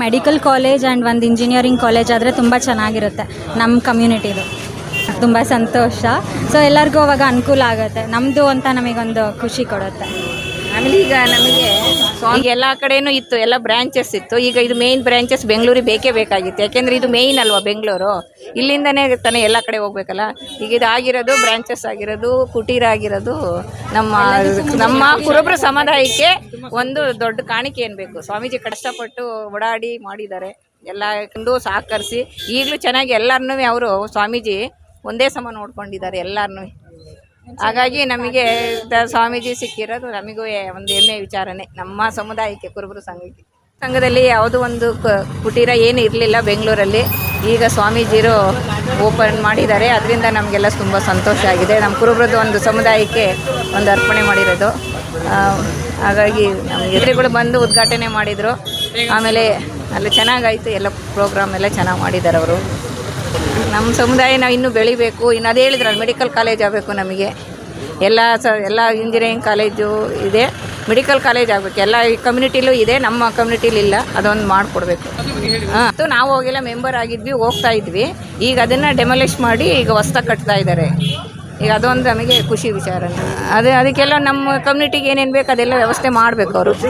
Medical college and ಒಂದು engineering college ಆದರೆ ತುಂಬ ಚೆನ್ನಾಗಿರುತ್ತೆ ನಮ್ಮ ಕಮ್ಯುನಿಟಿದು ತುಂಬ ಸಂತೋಷ. ಸೊ ಎಲ್ಲರಿಗೂ ಅವಾಗ ಅನುಕೂಲ ಆಗುತ್ತೆ. ನಮ್ಮದು ಅಂತ ನಮಗೊಂದು ಖುಷಿ ಕೊಡುತ್ತೆ. ಆಮೇಲೆ ಈಗ ನಮಗೆ ಈಗ ಎಲ್ಲ ಕಡೆನೂ ಇತ್ತು ಎಲ್ಲ ಬ್ರಾಂಚಸ್ ಇತ್ತು. ಈಗ ಇದು ಮೇಯ್ನ್ ಬ್ರಾಂಚಸ್ ಬೆಂಗಳೂರಿಗೆ ಬೇಕೇ ಬೇಕಾಗಿತ್ತು. ಯಾಕೆಂದರೆ ಇದು ಮೇಯ್ನ್ ಅಲ್ವಾ ಬೆಂಗಳೂರು ಇಲ್ಲಿಂದನೇ ತಾನೇ ಎಲ್ಲ ಕಡೆ ಹೋಗ್ಬೇಕಲ್ಲ? ಈಗ ಇದು ಆಗಿರೋದು ಬ್ರಾಂಚಸ್ ಆಗಿರೋದು ಕುಟೀರ ಆಗಿರೋದು ನಮ್ಮ ನಮ್ಮ ಕುರುಬ್ರ ಸಮುದಾಯಕ್ಕೆ ಒಂದು ದೊಡ್ಡ ಕಾಣಿಕೆ ಏನ್ ಬೇಕು? ಸ್ವಾಮೀಜಿ ಕಷ್ಟಪಟ್ಟು ಓಡಾಡಿ ಮಾಡಿದ್ದಾರೆ. ಎಲ್ಲ ಕಂಡು ಸಹಕರಿಸಿ ಈಗಲೂ ಚೆನ್ನಾಗಿ ಎಲ್ಲರನ್ನೂ ಅವರು ಸ್ವಾಮೀಜಿ ಒಂದೇ ಸಮ ನೋಡ್ಕೊಂಡಿದ್ದಾರೆ ಎಲ್ಲರನ್ನೂ ಹಾಗಾಗಿ ನಮಗೆ ಸ್ವಾಮೀಜಿ ಸಿಕ್ಕಿರೋದು ನಮಗೂ ಒಂದು ಹೆಮ್ಮೆ ವಿಚಾರನೆ. ನಮ್ಮ ಸಮುದಾಯಕ್ಕೆ ಕುರುಬರು ಸಂಘಕ್ಕೆ ಸಂಘದಲ್ಲಿ ಯಾವುದೋ ಒಂದು ಕುಟೀರ ಏನು ಇರಲಿಲ್ಲ ಬೆಂಗಳೂರಲ್ಲಿ. ಈಗ ಸ್ವಾಮೀಜಿರು ಓಪನ್ ಮಾಡಿದ್ದಾರೆ. ಅದರಿಂದ ನಮಗೆಲ್ಲ ತುಂಬ ಸಂತೋಷ ಆಗಿದೆ. ನಮ್ಮ ಕುರುಬ್ರದ್ದು ಒಂದು ಸಮುದಾಯಕ್ಕೆ ಒಂದು ಅರ್ಪಣೆ ಮಾಡಿರೋದು. ಹಾಗಾಗಿ ಎದುರುಗಳು ಬಂದು ಉದ್ಘಾಟನೆ ಮಾಡಿದರು. ಆಮೇಲೆ ಅಲ್ಲಿ ಚೆನ್ನಾಗಾಯಿತು, ಎಲ್ಲ ಪ್ರೋಗ್ರಾಮ್ ಎಲ್ಲ ಚೆನ್ನಾಗಿ ಮಾಡಿದ್ದಾರೆ ಅವರು. ನಮ್ಮ ಸಮುದಾಯ ನಾವು ಇನ್ನೂ ಬೆಳಿಬೇಕು. ಇನ್ನು ಅದೇ ಹೇಳಿದ್ರಲ್ಲ ಮೆಡಿಕಲ್ ಕಾಲೇಜ್ ಆಗಬೇಕು ನಮಗೆ. ಎಲ್ಲ ಸ, ಎಲ್ಲ ಇಂಜಿನಿಯರಿಂಗ್ ಕಾಲೇಜು ಇದೆ. ಮೆಡಿಕಲ್ ಕಾಲೇಜ್ ಆಗಬೇಕು. ಎಲ್ಲ ಈ ಕಮ್ಯುನಿಟಿಲೂ ಇದೆ, ನಮ್ಮ ಕಮ್ಯುನಿಟಿಲಿಲ್ಲ ಅದೊಂದು ಮಾಡಿಕೊಡ್ಬೇಕು. ಹಾಂ. ನಾವು ಹೋಗಿಲ್ಲ ಮೆಂಬರ್ ಆಗಿದ್ವಿ, ಹೋಗ್ತಾ ಇದ್ವಿ. ಈಗ ಅದನ್ನು ಡೆಮೊಲಿಷ್ ಮಾಡಿ ಈಗ ಹೊಸ್ದಾಗಿ ಕಟ್ತಾ ಇದ್ದಾರೆ ಈಗ ಅದೊಂದು ನಮಗೆ ಖುಷಿ ವಿಚಾರ ಅದೇ ಅದಕ್ಕೆಲ್ಲ ನಮ್ಮ ಕಮ್ಯುನಿಟಿಗೆ ಏನೇನು ಬೇಕು ಅದೆಲ್ಲ ವ್ಯವಸ್ಥೆ ಮಾಡಬೇಕು ಅವರು.